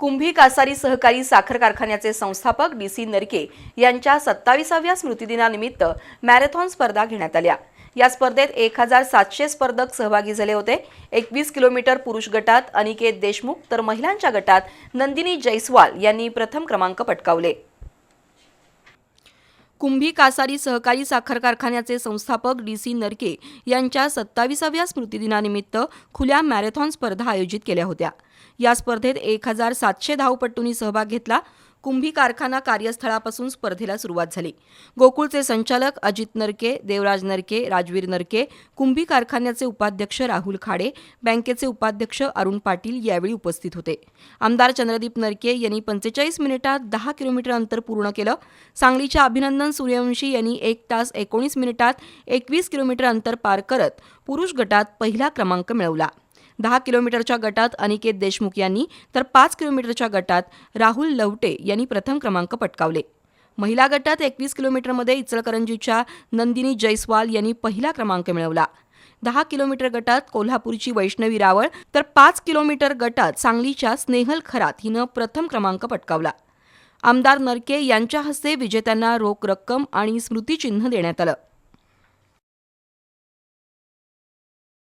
कुंभी कासारी सहकारी साखर कारखान्याचे संस्थापक डी सी नरके यांच्या सत्ताविसाव्या स्मृतिदिनानिमित्त मॅरेथॉन स्पर्धा घेण्यात आल्या. या स्पर्धेत एक हजार सातशे स्पर्धक सहभागी झाले होते. एकवीस किलोमीटर पुरुष गटात अनिकेत देशमुख तर महिलांच्या गटात नंदिनी जैस्वाल यांनी प्रथम क्रमांक पटकावले. कुंभी कासारी सहकारी साखर कारखान्याचे संस्थापक डी सी नरके यांच्या सत्ताविसाव्या स्मृतिदिनानिमित्त खुल्या मॅरेथॉन स्पर्धा आयोजित केल्या होत्या. या स्पर्धेत एक हजार सातशे धावपटूंनी सहभाग घेतला. कुंभी कारखाना कार्यस्थळापासून स्पर्धेला सुरुवात झाली. गोकुळचे संचालक अजित नरके देवराज नरके राजवीर नरके कुंभी कारखान्याचे उपाध्यक्ष राहुल खाडे बँकेचे उपाध्यक्ष अरुण पाटील यावेळी उपस्थित होते. आमदार चंद्रदीप नरके यांनी पंचेचाळीस मिनिटात दहा किलोमीटर अंतर पूर्ण केलं. सांगलीच्या अभिनंदन सूर्यवंशी यांनी एक तास एकोणीस मिनिटात एकवीस किलोमीटर अंतर पार करत पुरुष गटात पहिला क्रमांक मिळवला. दहा किलोमीटरच्या गटात अनिकेत देशमुख यांनी तर पाच किलोमीटरच्या गटात राहुल लवटे यांनी प्रथम क्रमांक पटकावले. महिला गटात एकवीस किलोमीटरमध्ये इचलकरंजीच्या नंदिनी जैस्वाल यांनी पहिला क्रमांक मिळवला. दहा किलोमीटर गटात कोल्हापूरची वैष्णवी रावळ तर पाच किलोमीटर गटात सांगलीच्या स्नेहल खरात हिनं प्रथम क्रमांक पटकावला. आमदार नरके यांच्या हस्ते विजेत्यांना रोख रक्कम आणि स्मृतिचिन्ह देण्यात आलं.